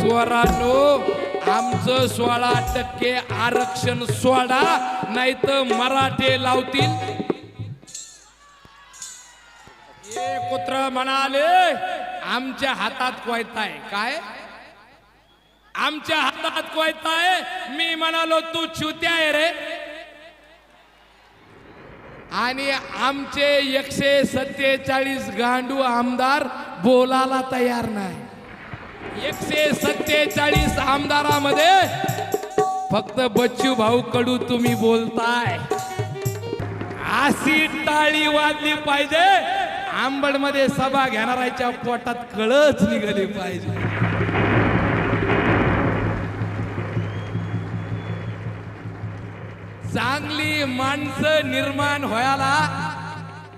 स्वरानो आमचं सोळा टक्के आरक्षण सोडा नाही तर मराठे लावतील. हे कुत्र म्हणाले आमच्या हातात कोयताय काय? आमच्या हातात कोयताय मी म्हणालो तू चुत्या आहे रे. आणि आमचे एकशे सत्तेचाळीस गांडू आमदार बोलायला तयार नाही. एकशे सत्तेचाळीस आमदारामध्ये फक्त बच्चू भाऊ कडू तुम्ही बोलताय. अशी टाळी वाजली पाहिजे. आंबडमध्ये सभा घेणाऱ्याच्या पोटात कळच निघाली पाहिजे. चांगली माणसं निर्माण व्हायला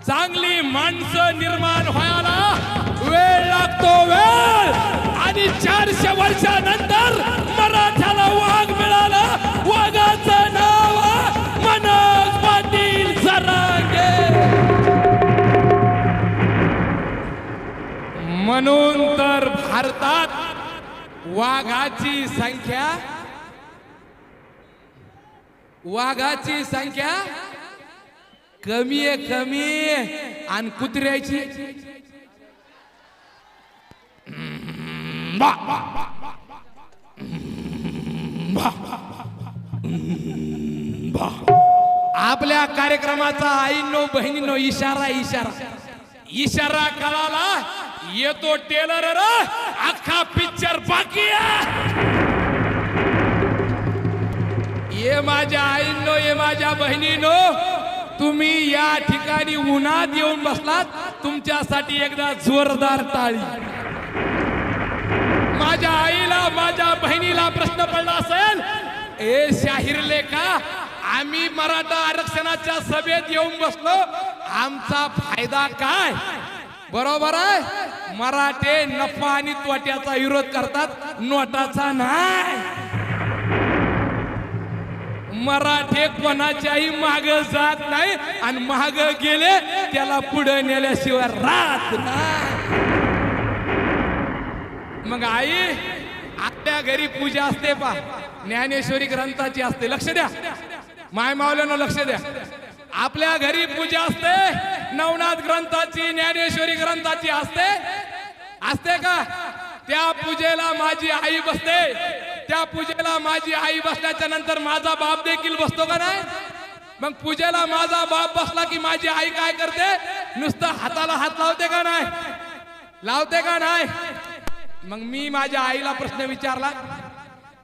चांगली माणसं निर्माण व्हायला वेळ लागतो वेळ. आणि चारशे वर्षानंतर मराठ्याला वाघ मिळाला. वाघाचं नाव मनोज पाटील सरांगे म्हणून तर भारतात वाघाची संख्या वाघाची संख्या कमी आहे कमी आणि कुत्र्याची बा, बा, बा, बा, बा. बा, बा. आपल्या कार्यक्रमाचा आईनो बहिणीनो इशारा इशारा. इशारा कळाला येतो टेलर र. अख्खा पिक्चर बाकी ये माझ्या आईनो ये माझ्या बहिणीनो तुम्ही या ठिकाणी उन्हात येऊन बसलात. तुमच्यासाठी एकदा जोरदार टाळी. माझ्या आईला माझ्या बहिणीला प्रश्न पडला असेल ए शाहिरले का आम्ही मराठा आरक्षणाच्या सभेत येऊन बसलो आमचा फायदा काय? बरोबर आहे? मराठे नफा आणि तोट्याचा विरोध करतात नोटाचा नाही. मराठे कोणाच्याही माग जात नाही आणि माग गेले त्याला पुढे नेल्याशिवाय राहत नाही. मग आई आपल्या घरी पूजा असते पा. ज्ञानेश्वरी ग्रंथाची असते. लक्ष द्या. माय मावल्यानं लक्ष द्या. आपल्या घरी पूजा असते. नवनाथ ग्रंथाची ज्ञानेश्वरी ग्रंथाची असते. असते का? त्या पूजेला माझी आई बसते. त्या पूजेला माझी आई बसल्याच्या नंतर माझा बाप देखील बसतो का नाही? मग पूजेला माझा बाप बसला की माझी आई काय करते? नुसतं हाताला हात लावते का नाही? लावते का नाही? मग मी माझ्या आईला प्रश्न विचारला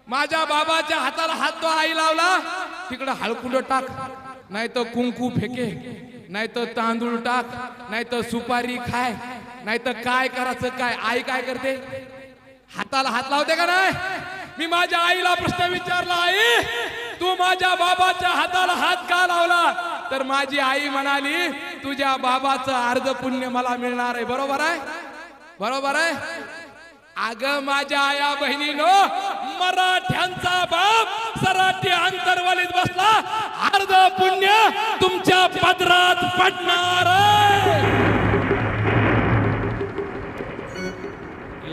माझ्या बाबाच्या हाताला हात तो आई लावला? तिकडं हळकुंड टाक नाही तर कुंकू फेके नाही तर तांदूळ टाक नाही तर सुपारी खाय नाही तर काय करायचं काय आई काय करते? हाताला हात लावते का नाही? मी माझ्या आईला प्रश्न विचारला आई तू माझ्या बाबाच्या हाताला हात का लावला? तर माझी आई म्हणाली तुझ्या बाबाचं अर्ध पुण्य मला मिळणार आहे. बरोबर आहे? बरोबर आहे? अग माझ्या आया बहिणीनो मराठ्यांचा बाप सराठी अंतरवालीत बसला. अर्ध पुण्य तुमच्या पदरात पडणार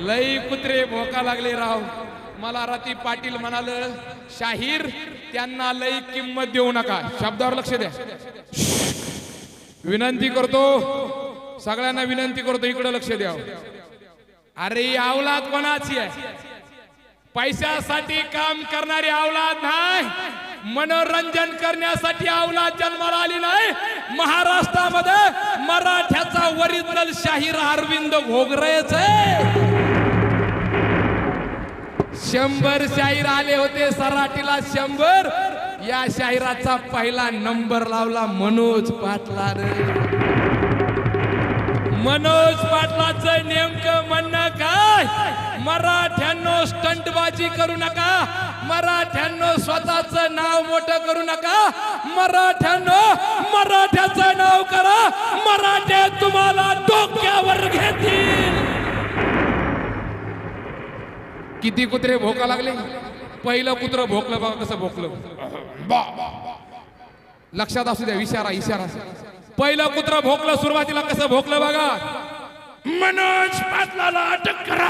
लई कुत्रे भोका लागले राव. मला रती पाटील म्हणाल शाहीर त्यांना लई किंमत देऊ नका. शब्दावर लक्ष द्या. विनंती करतो सगळ्यांना विनंती करतो इकडे लक्ष द्या. अरे अवलाद कोणाची आहे? पैशासाठी काम करणारी अवलाद नाही. मनोरंजन करण्यासाठी अवलाद जन्माला आली नाही. महाराष्ट्रामध्ये मराठ्याचा ओरिजिनल शाहीर अरविंद घोगरेच. शंभर शाहीर आले होते सराटीला शंभर. या शाहिराचा पहिला नंबर लावला मनोज पाटला रे मनोज पाटलाचं नेमकं म्हणणं काय? मराठ्यांनो स्टंटबाजी करू नका. मराठ्यांनो स्वतःचं नाव मोठं करू नका. मराठ्यांनो मराठ्याचं नाव करा. मराठे तुम्हाला डोक्यावर घेतील. किती कुत्रे भोका लागले? पहिलं कुत्र भोकलं बघा कसं भोकलं. लक्षात असू द्या इशारा इशारा. पहिला कुत्रा भोकला सुरुवातीला कसं भोकलं बघा. मनोज पाटलाला अटक करा.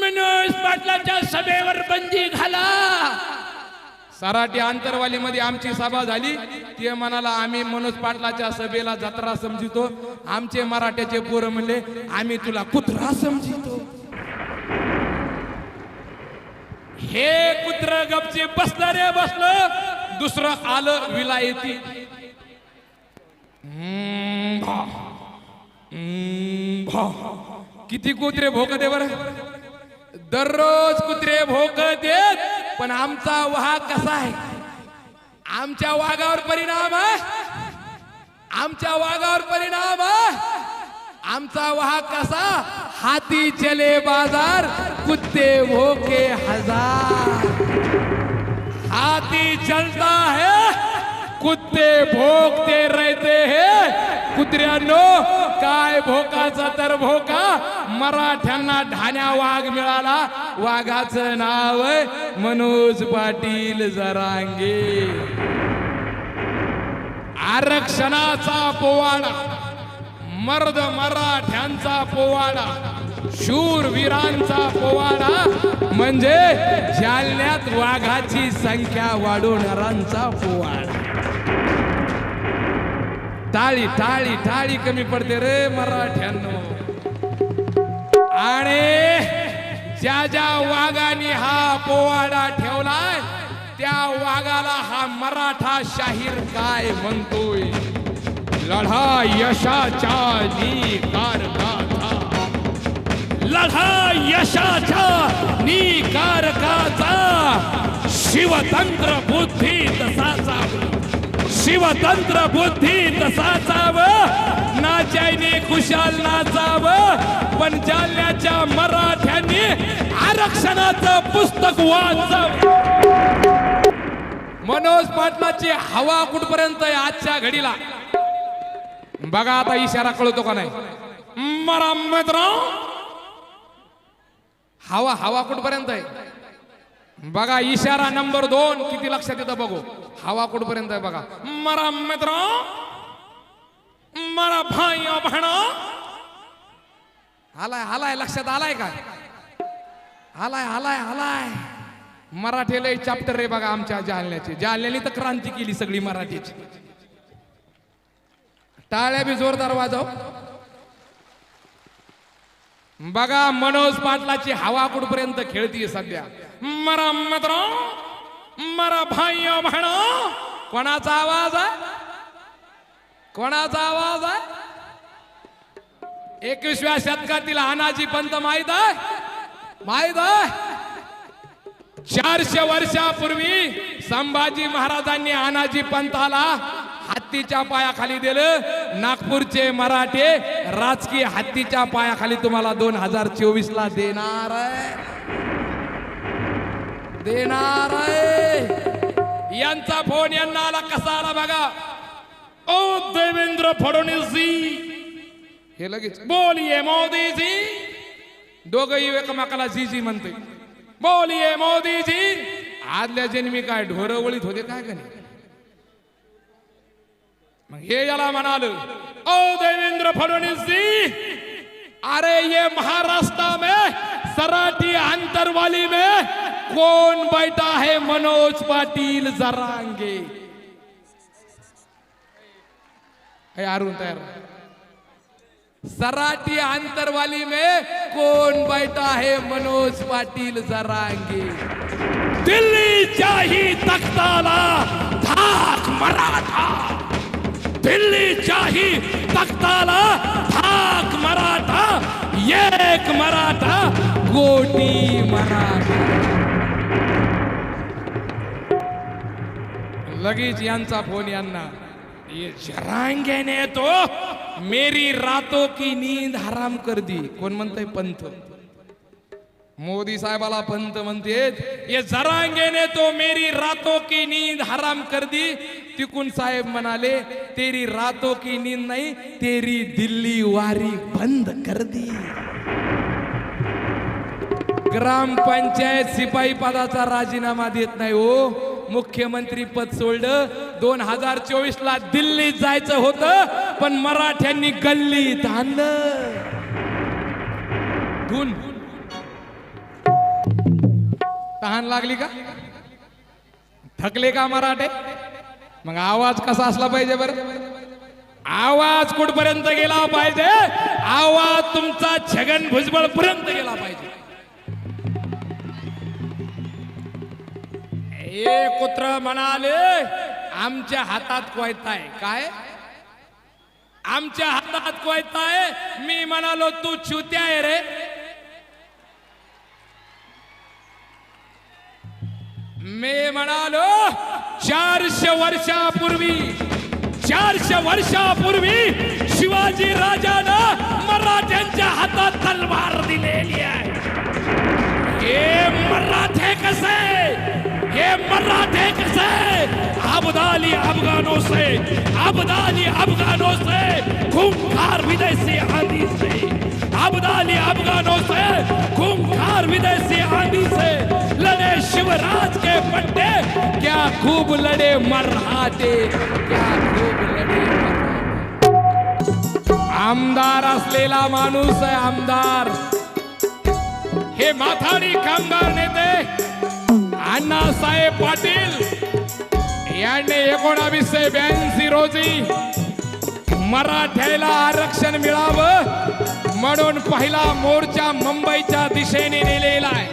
मनोज पाटलाच्या सभेवर बंदी घाला. सराटी आंतरवाली मध्ये आमची सभा झाली. ते म्हणाला आम्ही मनोज पाटलाच्या सभेला जत्रा समजितो. आमचे मराठ्याचे पोरं म्हणले आम्ही तुला कुत्रा समजितो. हे कुत्र गपचे बसलं रे बसलं दुसरं आलं विलायती. किती कुत्रे भोक दे बरं. दररोज कुत्रे भोक देत पण आमचा वाघ कसा आहे? आमच्या वाघावर परिणाम आमच्या वाघावर परिणाम आमचा वाघ कसा? हाती चले बाजार कुत्ते भोके हजार। हाथी चलता है कुत्ते भोगते रहते हैं। कुत्र्यांनो काय भोकाचा तर भोका? मराठ्यांना ढाण्या वाघ मिळाला. वाघाचं नाव आहे मनोज पाटील जरांगे. आरक्षणाचा पोवाडा मर्द मराठ्यांचा पोवाडा. शूरवीरांचा पोवाडा. म्हणजे जालन्यात वाघाची संख्या वाढवणाऱ्यांचा पोवाडा. टाळी टाळी टाळी कमी पडते रे मराठ्यांनो. आणि ज्या ज्या वाघाने हा पोवाडा ठेवलाय त्या वाघाला हा मराठा शाहीर काय म्हणतोय? लढा यशाच्या निकार लढा यशाच्या निकारकाचा शिवतंत्र बुद्धी तसाचा. शिवतंत्र बुद्धी तसाचाव नाचायने खुशाल नाचाव पण जालन्याच्या मराठ्यांनी आरक्षणाचं पुस्तक वाचाव. मनोज पाटलाची हवा कुठपर्यंत आहे आजच्या घडीला? बघा आता इशारा कळतो का नाही? मरा मित्र हवा हवा कुठपर्यंत आहे? बघा इशारा नंबर दोन किती लक्षात येतं बघू. हवा कुठपर्यंत आहे बघा. मरा मित्र मरा भाई बहण. आलाय आलाय लक्षात आलाय काय आलाय आलाय आलाय. मराठीला चॅप्टर रे बघा आमच्या जालन्याचे. जालन्याने तर क्रांती केली सगळी मराठीची. टाळ्या बी जोरदार वाजव. बघा मनोज पाटलाची हवा कुठपर्यंत खेळतीये सध्या? मरा मित्र मरा भाई म्हण. कोणाचा आवाज आहे? कोणाचा आवाज आहे? एकविसव्या शतकातील अनाजी पंत माहीत आहे? माहीत आहे? चारशे वर्षापूर्वी संभाजी महाराजांनी अनाजी पंथाला हत्तीच्या पायाखाली दिलं. नागपूरचे मराठे राजकीय हत्तीच्या पायाखाली तुम्हाला दोन हजार चोवीस ला देणार आहे. देणार आहे. यांचा फोन यांना आला कसा आला बघा. ओ देवेंद्र फडणवीस जी हे लगेच. बोलिये मोदी जी दोघही एकमेकाला जी जी म्हणते बोलिये मोदी जी आदल्या जन्मी काय ढोर वळीत होते काय का नाही? मग हे याला म्हणाल ओ देवेंद्र फडणवीस जी अरे ये महाराष्ट्र में, सराठी अंतरवाली में कौन बैठा है मनोज पाटिल जरांगे? अरुण तयार। सराठी अंतरवाली में कौन बैठा है मनोज पाटिल जरांगे? दिल्ली ही तख्ताला, धाक मराठा। दिल्लीच्याही तख्ताला धाक मराठा एक मराठा गोटी मराठा. लगेच यांचा फोन यांना. ये जरांगे तो मेरी रातो की नींद हराम कर दी. कोण म्हणतय पंथ? मोदी साहेबाला पंत म्हणते ये जरांगेने तो मेरी रातो की नींद हराम कर दी. तिकून साहेब म्हणाले तेरी रातो की नींद नाही तेरी दिल्ली वारी बंद कर दी. ग्रामपंचायत शिपाई पदाचा राजीनामा देत नाही हो. मुख्यमंत्री पद सोडलं. दोन हजार चोवीस ला दिल्लीत जायचं होतं पण मराठ्यांनी गल्लीत आणलं धुन. तहान लागली का? थकले का मराठे? मग आवाज कसा असला पाहिजे बरं? आवाज कुठपर्यंत गेला पाहिजे? आवाज तुमचा छगन भुजबळ पर्यंत गेला पाहिजे. हे कुत्र म्हणाले आमच्या हातात कोयताय काय? आमच्या हातात कोयताय मी म्हणालो तू चुत्या रे. मी म्हणालो चारशे वर्षापूर्वी चारशे वर्षापूर्वी शिवाजी राजानं मराठ्यांच्या हातात तलवार दिलेली आहे. हे मराठे कसे? हे मराठे कसे अबदाली अफगानों से। अबदाली अफगानों से। खूंखार विदेशी आंधी से। अबदाली अफगानों से। खूंखार विदेशी आंधी से। लड़े शिवराज के पट्टे क्या खूब लड़े मराठे क्या खूब लड़े आमदार असलेला माणूस आहे आमदार। हे माथाडी कामगार नेते अण्णासाहेब पाटील. यांनी एकोणावीसशे ब्याऐंशी रोजी मराठ्याला आरक्षण मिळावं म्हणून पहिला मोर्चा मुंबईच्या दिशेने नेलेला आहे.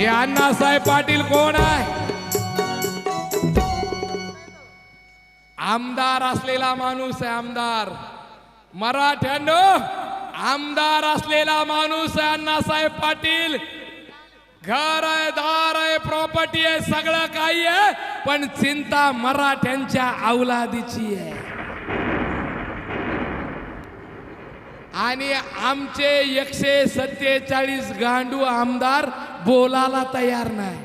हे अण्णासाहेब पाटील कोण आहे? आमदार असलेला माणूस आहे आमदार. मराठ्यांनो आमदार असलेला माणूस आहे अण्णासाहेब पाटील. घर आहे दार आहे प्रॉपर्टी आहे सगळं काही आहे पण चिंता मराठ्यांच्या औलादीची आहे. आणि आमचे एकशे सत्तेचाळीस गांडू आमदार बोलायला तयार नाही.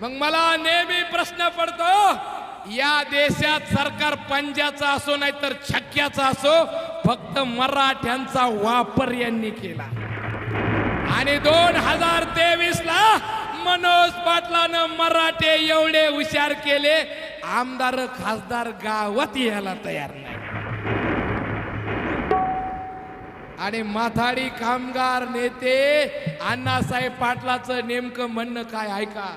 मग मला नेहमी प्रश्न पडतो या देशात सरकार पंजाचा असो नाही तर छक्क्याचा असो फक्त मराठ्यांचा वापर यांनी केला. आणि दोन हजार तेवीस ला मनोज पाटलानं मराठे एवढे हुशार केले आमदार खासदार गावात यायला तयार नाही. आणि माथाडी कामगार नेते अण्णासाहेब पाटलाचं नेमकं म्हणणं काय? ऐका.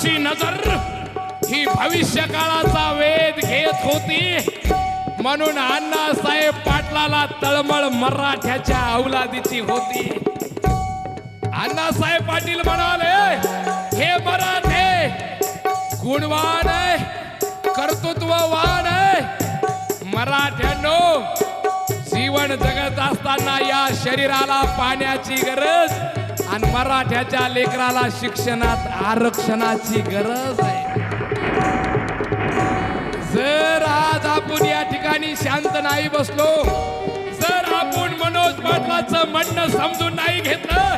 पाटलाची नजर ही भविष्य काळाचा वेध घेत होती. म्हणून अण्णासाहेब पाटलाला तळमळ मराठ्याच्या अवलादीची होती. अण्णासाहेब पाटील म्हणाले हे मराठे गुणवान आहे कर्तृत्ववान आहे. मराठ्यांनो जीवन जगत असताना या शरीराला पाण्याची गरज आणि मराठ्याच्या लेकराला शिक्षणात आरक्षणाची गरज आहे. जर आज आपण या ठिकाणी शांत नाही बसलो जर आपण मनोज पाटलाचं म्हणणं समजून नाही घेतलं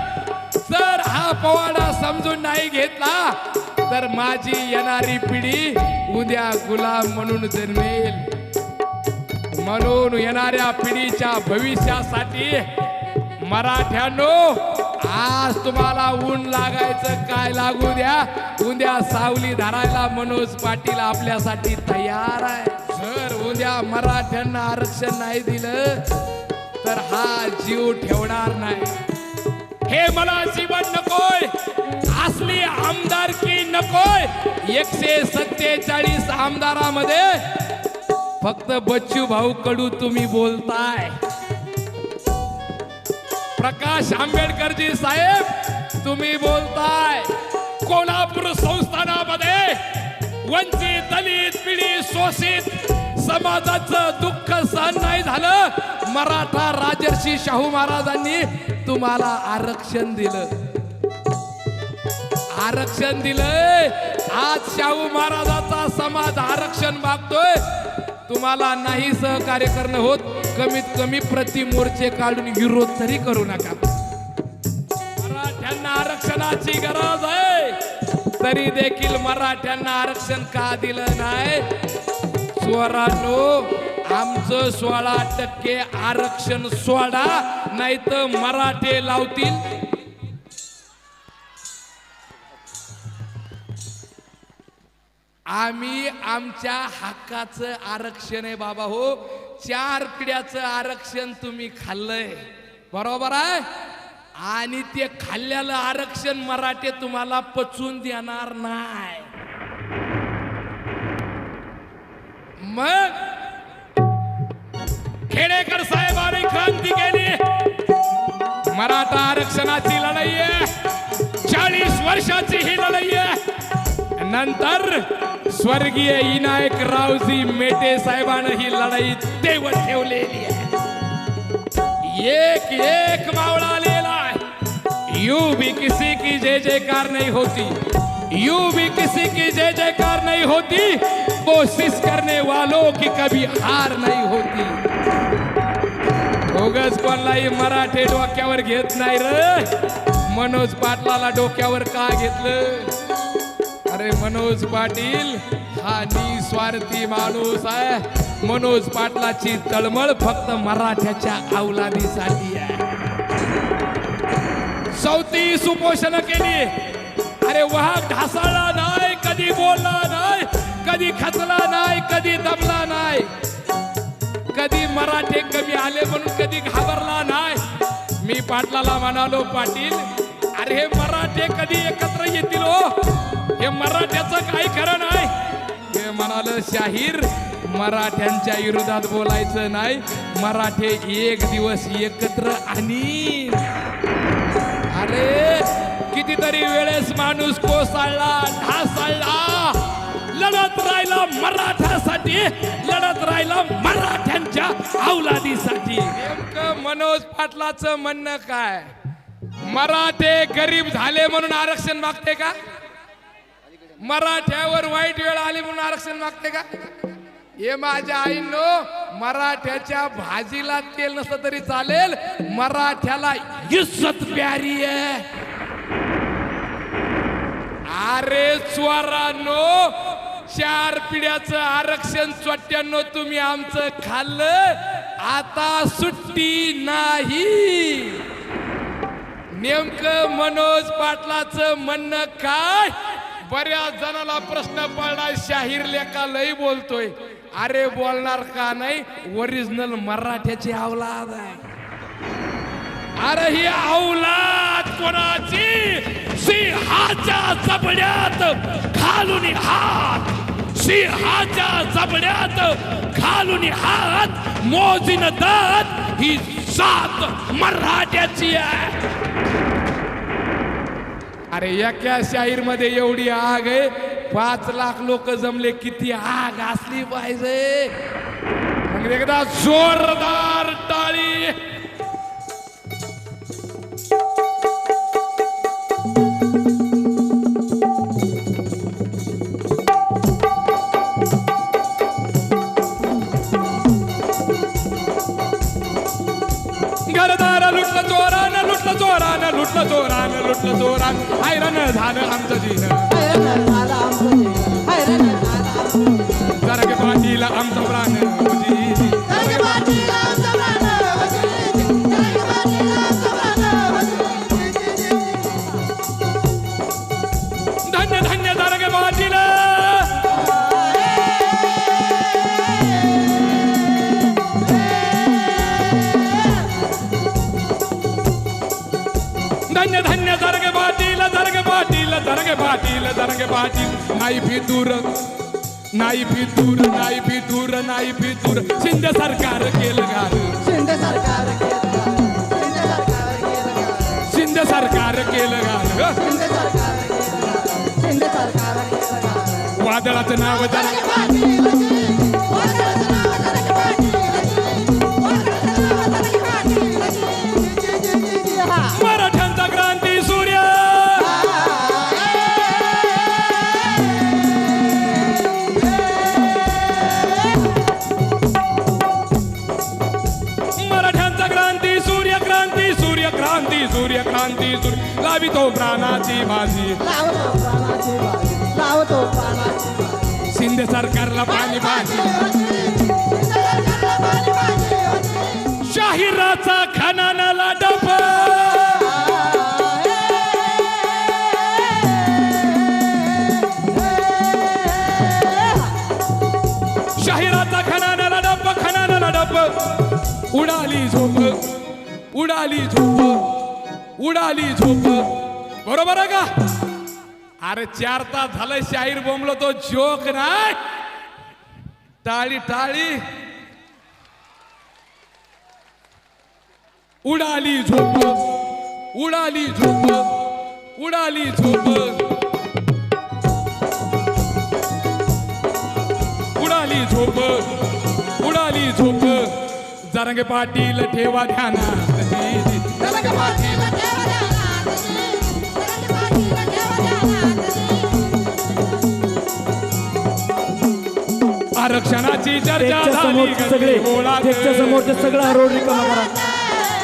जर हा पवाडा समजून नाही घेतला तर माझी येणारी पिढी उद्या गुलाम म्हणून जन्मेल. म्हणून येणाऱ्या पिढीच्या भविष्यासाठी मराठ्यानो आज तुम्हाला ऊन लागायचं काय लागू द्या? उद्या सावली धरायला मनोज पाटील आपल्यासाठी तयार आहे. जर उद्या मराठ्यांना आरक्षण नाही दिलं तर हा जीव ठेवणार नाही. हे मला जीवन नकोय असली आमदारकी नकोय. एकशे सत्तेचाळीस आमदारामध्ये फक्त बच्चू भाऊ कडू तुम्ही बोलताय. प्रकाश आंबेडकरजी साहेब तुम्ही बोलताय कोल्हापूर संस्थानामध्ये वंचित दलित पिढी शोषित समाजाचं दुःख सहन नाही झालं. मराठा राजर्षी शाहू महाराजांनी तुम्हाला आरक्षण दिलं. आरक्षण दिलंय. आज शाहू महाराजाचा समाज आरक्षण मागतोय. तुम्हाला नाही सहकार्य करणं होत. कमीत कमी प्रति मोर्चे काढून विरोध तरी करू नका. मराठ्यांना आरक्षणाची गरज आहे. तरी देखील मराठ्यांना आरक्षण का दिलं नाही? स्वरानो आमचं सोळा टक्के आरक्षण सोडा नाही तर मराठे लावतील. आम्ही आमच्या हक्काचं आरक्षण आहे बाबा हो. चार पिढ्याचं आरक्षण तुम्ही खाल्लंय. बरोबर आहे? आणि ते खाल्लेलं आरक्षण मराठे तुम्हाला पचवून देणार नाही. मग? खेडेकर साहेबांनी क्रांती केली. मराठा आरक्षणाची लढाई आहे. चाळीस वर्षाची ही लढाई आहे. नंतर स्वर्गीय इनायक रावजी मेटे साहेबानं ही लढाई तेवत ठेवलेली आहे. एक एक मावळा आलेला आहे. यू भी किसी की जय जयकार नाही होती. यू भी किसी की जय जयकार नहीं होती. कोशिश करने वालों की कभी हार नहीं होती. उगच कोणलाही मराठे डोक्यावर घेत नाही र. मनोज पाटलाला डोक्यावर का घेतलं? अरे मनोज पाटील हा निस्वार्थी माणूस आहे. मनोज पाटलाची तळमळ फक्त मराठ्याच्या अवलादीसाठी आहे. चौथी सुपोषण केली. अरे वाघ ढासाळला नाही कधी बोलला नाही कधी खचला नाही कधी दमला नाही. कधी मराठे कमी आले म्हणून कधी घाबरला नाही. मी पाटलाला म्हणालो पाटील अरे हे मराठे कधी एकत्र येतील हो? हे मराठ्याचं काही खरं नाही. हे म्हणाल शाहीर मराठ्यांच्या विरोधात बोलायचं नाही. मराठे एक दिवस एकत्र आणि अरे कितीतरी वेळेस माणूस कोसळला ढासळला. लढत राहिला मराठासाठी लढत राहिला मराठ्यांच्या औलादीसाठी. नेमकं मनोज पाटलाचं म्हणणं काय? मराठे गरीब झाले म्हणून आरक्षण मागते का? मराठ्यावर वाईट वेळ आली म्हणून आरक्षण मागते का? हे माझ्या आईनो मराठ्याच्या भाजीला तेल नसलं तरी चालेल. मराठ्याला इज्जत प्यारी आहे. अरे स्वरानो चार पिढ्याचं आरक्षण चोट्यानो तुम्ही आमचं खाल्लं. आता सुट्टी नाही. नेमकं मनोज पाटलाचं म्हणणं काय? बऱ्याच जणाला प्रश्न पडला शाहीर लेखा लय बोलतोय. अरे बोलणार का नाही? ओरिजिनल मराठ्याची अवलाद आहे. अरे ही अवलाद कोणाची? सिंहाच्या जबड्यात घालून हात. सिंहाच्या जबड्यात घालून हात. मोजीन दात ही सात मराठ्याची आहे. अरे एका शाहीरमध्ये एवढी आग आहे पाच लाख लोक जमले किती आग असली पाहिजे. मग एकदा जोरदार टाळी. घरदार लुटलं चोरान लुटलं चोरान लुटलं लुटलं चोरान. हैराण झालं आमचं पाटील नाही फितूर नाही फितूर नाही फितूर नाही फितूर. शिंदे सरकार केलं घाल शिंदे सरकार केलं शिंदे सरकार केलं घाल वादळाचं नाव जरा शांती सुर. लावितो प्राणाची बाजी प्राणाची बाजी शिंदे सरकारला पाणी पाहिजे. शाहिराचा खनानाला डप शाहिराचा खनानाला डप खनानाला डप उडाली झोप उडाली झोप. उडाली झोप. बरोबर आहे का? अरे चार तास झालं शाहीर बोंबलो तो जोक नाही. टाळी टाळी. उडाली झोप. उडाली झोप. उडाली झोप. उडाली झोप. उडाली झोप. जरंगे पाटील ठेवा ध्यानात. जलग पाटील आरक्षणाची चर्चा झाली. समोरचे सगळे. स्टेजच्या समोरचे सगळा रोड रिकामा करा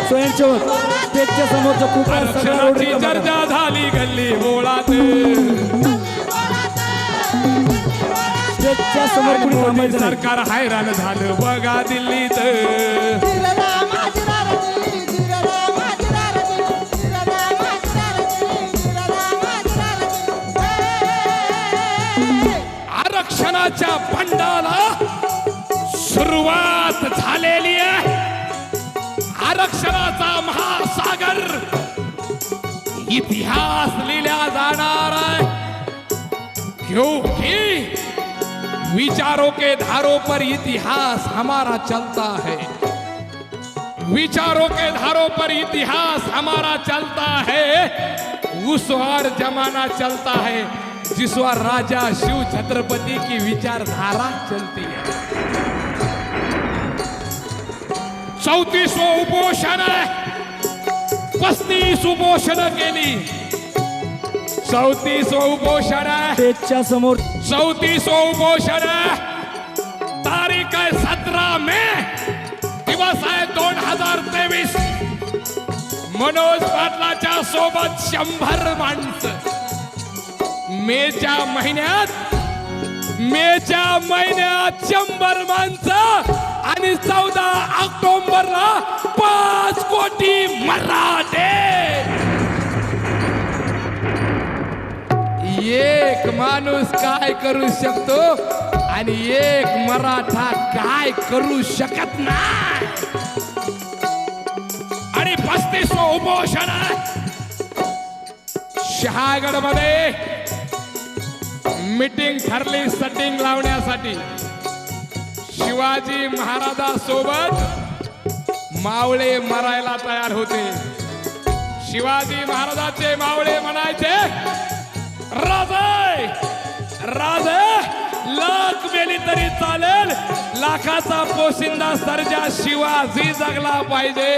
स्वयंसेवक स्टेजच्या समोरचा खूप आहे, सगळा रोड आरक्षणाची चर्चा झाली गल्ली बोळात स्टेजच्या समोर सरकार हैराण झालं बघा दिल्लीत. जिररामा सुरुवात झालेली आहे. आरक्षणाचा महासागर इतिहास लिहिला जाणार आहे. क्योंकि विचारों के धारों पर इतिहास हमारा चलता है. विचारों के धारों पर इतिहास हमारा चलता है. उस और जमाना चलता है. जिस और राजा शिव छत्रपति की विचारधारा चलती है। चौतीसवं उपोषण पस्तीस उपोषण केली चौतीसवं उपोषण स्टेजच्या समोर। चौतीसवं उपोषण तारीख आहे सतरा मे दिवस आहे दोन हजार तेवीस मनोज पाटलाच्या सोबत शंभर माणसं। मेच्या महिन्यात मेच्या महिन्यात शंभर माणसं आणि चौदा ऑक्टोबरला पाच कोटी मराठे. एक माणूस काय करू शकतो आणि एक मराठा काय करू शकत नाही? आणि पस्तीस उपोषण आहे. शहागडमध्ये मीटिंग ठरली सटिंग लावण्यासाठी. शिवाजी महाराजासोबत मावळे मरायला तयार होते. शिवाजी महाराजाचे मावळे म्हणायचे राजे राजे लाख मेली तरी चालेल. लाखाचा पोशिंदा सर्जा शिवाजी जगला पाहिजे.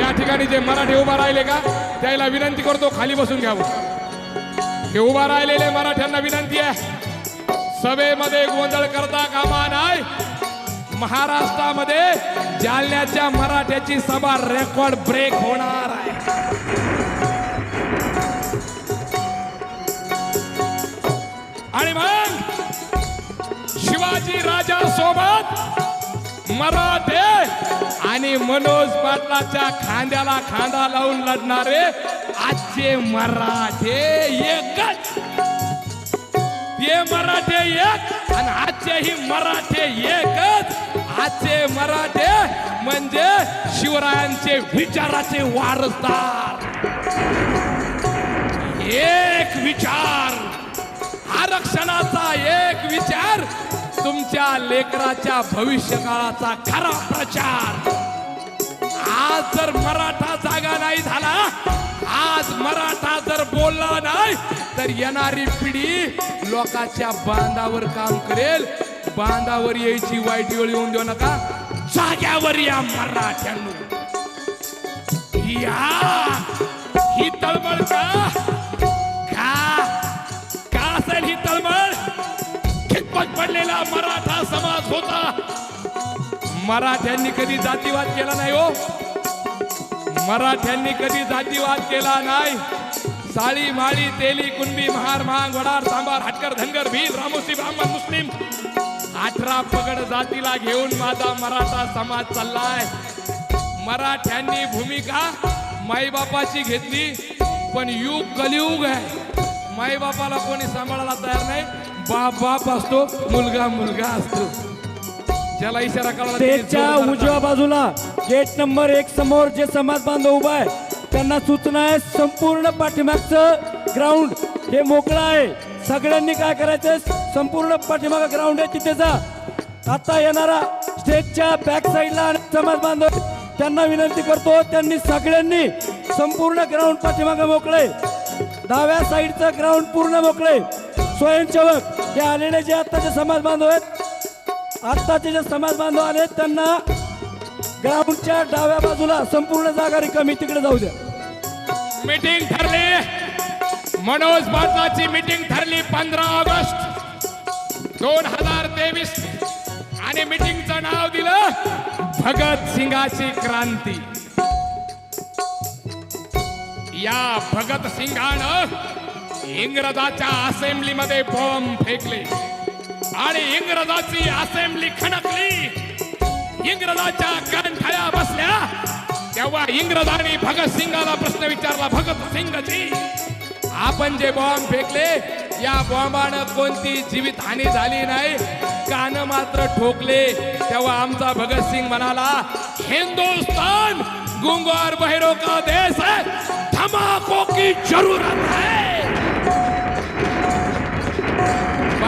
या ठिकाणी जे मराठी उभा राहिले का त्याला विनंती करतो खाली बसून घ्यावं. हे उभा राहिलेले मराठ्यांना विनंती आहे. सभेमध्ये गोंधळ करता कामा नाही महाराष्ट्रामध्ये जालन्याच्या मराठ्याची सभा रेकॉर्ड ब्रेक होणार आहे. आणि मग शिवाजी राजा सोबत मराठे आणि मनोज पाटलाच्या खांद्याला खांदा लावून लढणारे आजचे मराठे एकच. ते मराठे एक आणि आजचेही मराठे एकच. आजचे मराठे म्हणजे शिवरायांचे विचाराचे वारसदार. एक विचार. आरक्षणाचा एक विचार. तुमच्या लेकराच्या भविष्य काळाचा खरा प्रचार. आज जर मराठा जागा नाही झाला मराठा जर बोलला नाही तर येणारी पिढी लोकांच्या बांधावर काम करेल. बांधावर यायची वाईट वेळ येऊन देऊ नका. जाग्यावर या मराठ्यांनो. या. ही तळमळ का? का? असेल ही तळमळ? खितपत पडलेला मराठा समाज होता? मराठ्यांनी कधी जातीवाद केला नाही हो. मराठ्यांनी कधी जातीवाद केला नाही. साळी माळी तेली कुणबी महार महाग वडार सांबार हटकर धनगर भील रामोसी ब्राह्मण मुस्लिम. अठरा पगड जातीला घेऊन माझा मराठा समाज चाललाय. मराठ्यांनी भूमिका माईबापाची घेतली पण युग कलियुग आहे. माईबापाला कोणी सांभाळायला तयार नाही. बाप बाप असतो मुलगा मुलगा असतो. ज्याला इशारा कळला स्टेजच्या उजव्या बाजूला गेट नंबर एक समोर जे समाज बांधव उभा आहे त्यांना सूचना आहे संपूर्ण पाठीमागचं ग्राउंड हे मोकळं आहे. सगळ्यांनी काय करायचं संपूर्ण पाठीमागं ग्राउंड आहे तिथे जा. आता येणारा स्टेजच्या बॅक साईडला आणि समाज बांधव त्यांना विनंती करतो त्यांनी सगळ्यांनी संपूर्ण ग्राउंड पाठीमागं मोकळे. डाव्या साईडचं ग्राउंड पूर्ण मोकळे. स्वयंसेवक हे आलेले जे आत्ताचे समाज बांधव आहेत आत्ताचे जे समाज बांधव आले त्यांना ग्राउंडच्या डाव्या बाजूला संपूर्ण जागा रिकामी तिकडे जाऊ द्या. मीटिंग ठरली. मनोज पाटलाची मीटिंग ठरली पंधरा ऑगस्ट दोन हजार तेवीस. आणि मीटिंगचं नाव दिलं भगत सिंगाची क्रांती. या भगत सिंगानं इंग्रजाच्या असेंब्लीमध्ये बॉम्ब फेकले. आणि इंग्रजाची असेंब्ली खणकली. इंग्रजाच्या कंठाळ्या बसल्या. तेव्हा इंग्रजांनी भगत सिंगाला प्रश्न विचारला भगत सिंगजी आपण जे बॉम्ब फेकले या बॉम्बानं कोणती जीवितहानी झाली नाही? कान मात्र ठोकले. तेव्हा आमचा भगत सिंग म्हणाला हिंदुस्तान गुंगोर बहिरो का देश है धमाकों की जरूरत है.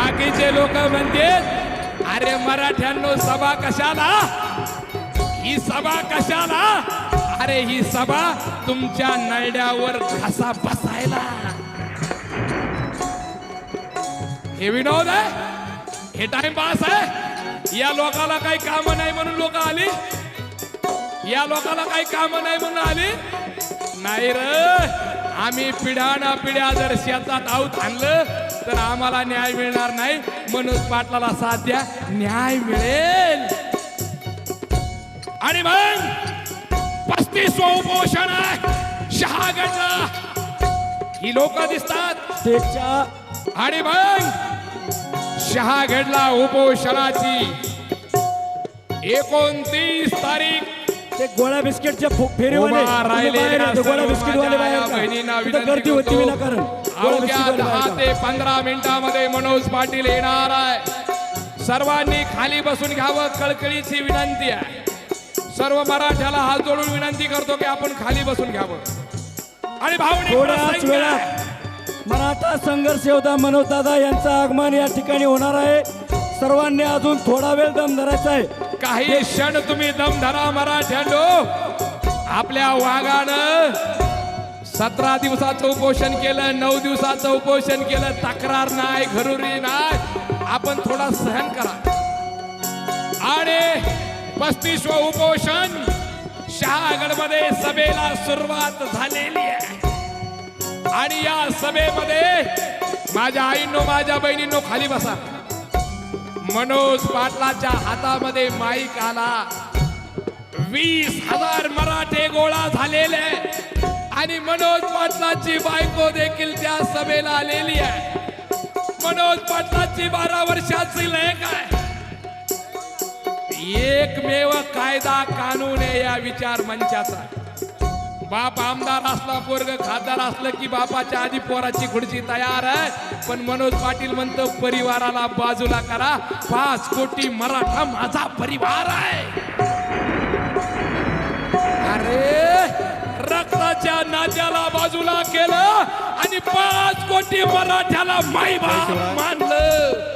बाकीचे लोक म्हणते अरे मराठ्यांनो सभा कशाला? ही सभा कशाला? अरे ही सभा तुमच्या नळड्यावर घासा बसायला. हे विनोद आहे? हे टाइमपास आहे? या लोकाला काही काम नाही म्हणून लोक आली? या लोकाला काही काम नाही म्हणून आली? नाही र. आम्ही पिढ्याना पिढ्या जर शेतात आऊत आणलं तर आम्हाला न्याय मिळणार नाही. मनोज पाटलाला साथ द्या न्याय मिळेल. आणि मग पस्तीस उपोषण आहे. शहागडला. ही लोक दिसतात. आणि मग शहागडला उपोषणाची एकोणतीस तारीख. ते गोळ्या बिस्किटच्या फो- फेरीवाले. उभा तुम्ही राहिलेल्या बाहेर या, ते गोळ्या सर्व बिस्किटवाले माझ्या बाहेर गर्दी होती. विनाकारण. अवघ्या दहा ते? पंधरा मिनिटामध्ये मनोज पाटील येणार आहे. सर्वांनी खाली बसून घ्यावं. कळकळीची विनंती आहे. सर्व मराठ्याला हात जोडून विनंती करतो की आपण खाली बसून घ्यावं. आणि थोड्याच. वेळात मराठा संघर्ष योद्धा मनोज दादा यांचं आगमन या ठिकाणी होणार आहे. सर्वांनी अजून थोडा वेळ दम धरायचा आहे. काही क्षण तुम्ही दम धरा मराठ्यांनो. आपल्या वाघानं सतरा दिवसाचं उपोषण केलं नऊ दिवसाचं उपोषण केलं तक्रार नाही घरुरी नाही. आपण थोडा सहन करा. आणि पस्तीसवं उपोषण शहागडमध्ये सभेला सुरुवात झालेली आहे. आणि या सभेमध्ये माझ्या आईनो माझ्या बहिणींनो खाली बसा. मनोज पाटलाच्या हातामध्ये माईक आला. वीस हजार मराठे गोळा झालेले आणि मनोज पाटलाची बायको देखील त्या सभेला आलेली आहे. मनोज पाटलाची बारा वर्षाची लेख आहे. एकमेव कायदा कानून आहे या विचार मंचाचा. बाप आमदार असला पोरग खासदार असलं की बापाच्या आधी पोराची खुर्ची तयार आहे. पण मनोज पाटील म्हणतो परिवाराला बाजूला करा. पाच कोटी मराठा माझा परिवार आहे. अरे! रक्ताच्या नात्याला बाजूला केलं आणि पाच कोटी मराठ्याला माई बाप मानलं.